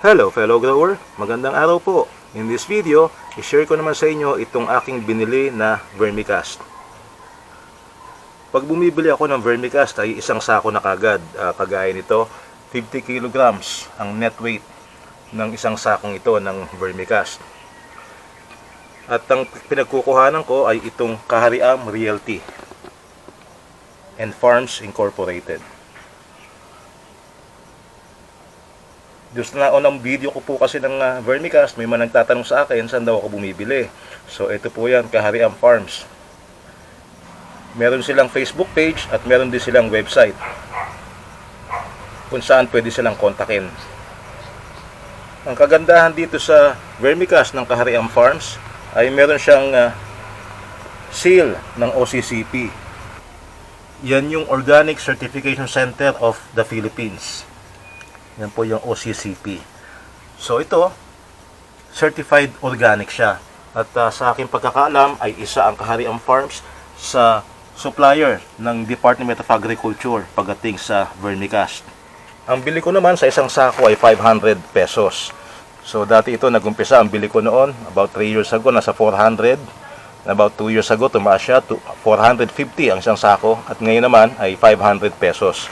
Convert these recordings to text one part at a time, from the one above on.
Hello fellow grower, magandang araw po. In this video, i-share ko naman sa inyo itong aking binili na vermicast. Pag bumibili ako ng vermicast ay isang sako na kagad. Ah, kagaya nito, 50 kilograms ang net weight ng isang sakong ito ng vermicast. At ang pinagkukuhanan ko ay itong Kahariam Realty and Farms Incorporated. Just na unang video ko po kasi ng uh, vermicast, may man nagtatanong sa akin saan daw ako bumibili. So ito po yan, Kahariam Farms. Meron silang Facebook page at meron din silang website kung saan pwede silang kontakin. Ang kagandahan dito sa vermicast ng Kahariam Farms ay meron siyang uh, seal ng OCCP. Yan yung Organic Certification Center of the Philippines. Yan po yung OCCP. So ito, certified organic siya. At uh, sa aking pagkakaalam ay isa ang Kahariam Farms sa supplier ng Department of Agriculture pagdating sa vermicast. Ang bili ko naman sa isang sako ay 500 pesos. So dati ito nagumpisa ang bili ko noon about 3 years ago nasa 400. About 2 years ago tumaas siya to 450 ang isang sako at ngayon naman ay 500 pesos.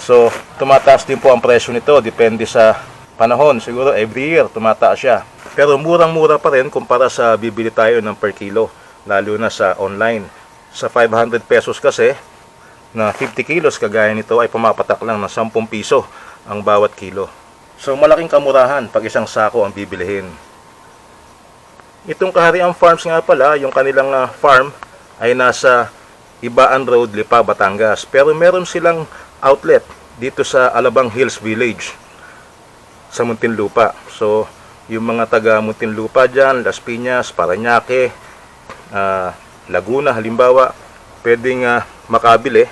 So, tumataas din po ang presyo nito depende sa panahon. Siguro every year tumataas siya. Pero murang-mura pa rin kumpara sa bibili tayo ng per kilo, lalo na sa online. Sa 500 pesos kasi, na 50 kilos kagaya nito ay pumapatak lang ng 10 piso ang bawat kilo. So malaking kamurahan pag isang sako ang bibilihin. Itong Kahariang Farms nga pala, yung kanilang ah, farm ay nasa Ibaan Road, Lipa, Batangas. Pero meron silang outlet dito sa Alabang Hills Village sa Muntinlupa. So, yung mga taga Muntinlupa dyan, Las Piñas, Parañaque, ah, Laguna halimbawa, pwedeng ah, makabili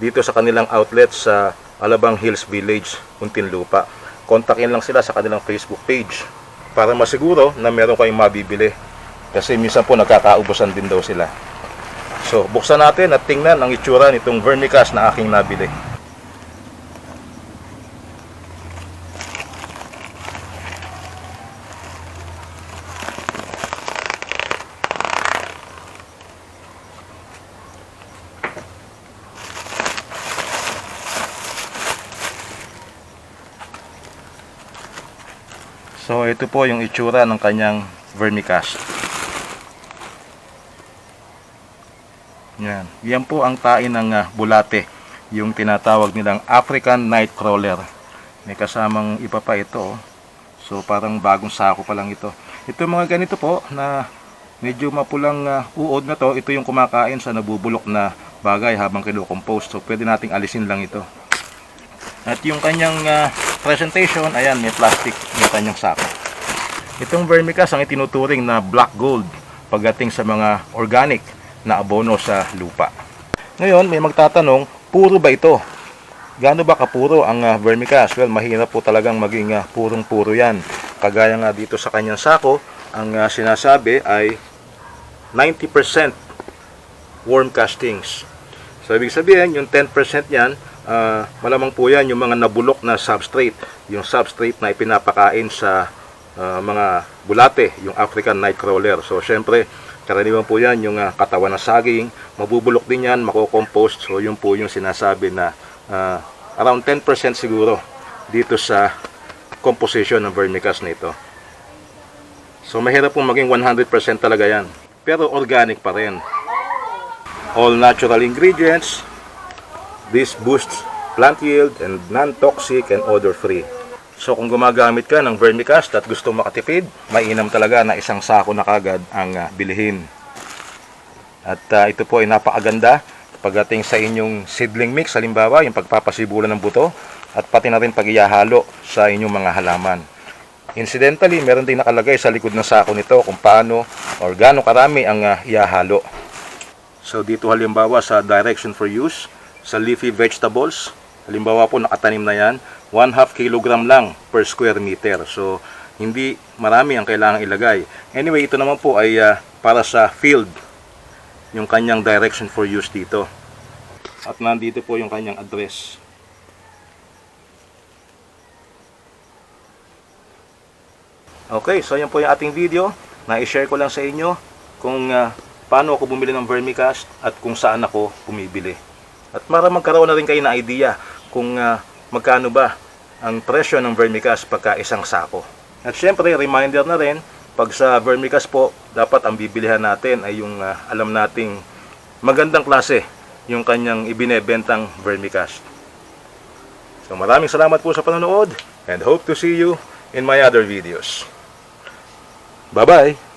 dito sa kanilang outlet sa Alabang Hills Village, Muntinlupa. Kontakin lang sila sa kanilang Facebook page para masiguro na meron kayong mabibili. Kasi minsan po nagkakaubusan din daw sila. So, buksan natin at tingnan ang itsura nitong vermicast na aking nabili. So ito po yung itsura ng kanyang vermicast. Yan. Yan po ang tain ng ah, bulate. Yung tinatawag nilang African Nightcrawler. May kasamang iba pa ito. oh. So parang bagong sako pa lang ito. Ito mga ganito po na medyo mapulang ah, uod na to. Ito yung kumakain sa nabubulok na bagay habang kilo-compost. So pwede nating alisin lang ito. At yung kanyang ah, presentation, ayan, may plastic kanyang sako. Itong vermicast ang itinuturing na black gold pagdating sa mga organic na abono sa lupa. Ngayon, may magtatanong, puro ba ito? Gaano ba kapuro ang ah, vermicast? Well, mahirap po talagang maging ah, purong-puro yan. Kagaya nga dito sa kanyang sako, ang ah, sinasabi ay 90% worm castings. So, ibig sabihin, yung 10% yan, ah, malamang po yan yung mga nabulok na substrate. Yung substrate na ipinapakain sa ah, mga bulate, yung African Nightcrawler. So, syempre, karaniwan po yan yung ah, katawan ng saging. Mabubulok din yan, mako-compost. So, yun po yung sinasabi na ah, around 10% siguro dito sa composition ng vermicast nito. So, mahirap pong maging 100% talaga yan. Pero organic pa rin. All natural ingredients, This boosts plant yield and non-toxic and odor-free. So kung gumagamit ka ng vermicast at gusto makatipid, mainam talaga na isang sako na kagad ang ah, bilhin. At ah, ito po ay napakaganda pagdating sa inyong seedling mix, halimbawa yung pagpapasibulan ng buto at pati na rin pag sa inyong mga halaman. Incidentally, meron din nakalagay sa likod ng sako nito kung paano or gaano karami ang ah, iyahalo. So dito halimbawa sa direction for use, sa leafy vegetables, halimbawa po nakatanim na yan, 1 half kilogram lang per square meter. So hindi marami ang kailangang ilagay. Anyway, ito naman po ay ah, para sa field, yung kanyang direction for use dito. At nandito po yung kanyang address. 1 half kilogram lang per square meter. So, hindi marami ang kailangang ilagay. Anyway, ito naman po ay para sa field, yung kanyang direction for use dito. At nandito po yung kanyang address. 1 half kilogram lang per square meter. So, hindi marami ang kailangang ilagay. Anyway, ito naman po ay para sa field, yung kanyang direction for use dito. Okay, so yan po yung ating video. Na-share ko lang sa inyo kung ah, paano ako bumili ng vermicast at kung saan ako bumibili. At para magkaroon na rin kayo ng idea kung ah, magkano ba ang presyo ng vermicast pagka isang sako. At syempre, reminder na rin, pag sa vermicast po, dapat ang bibilihan natin ay yung ah, alam nating magandang klase yung kanyang ibinebentang vermicast. So maraming salamat po sa panonood and hope to see you in my other videos. Bye-bye!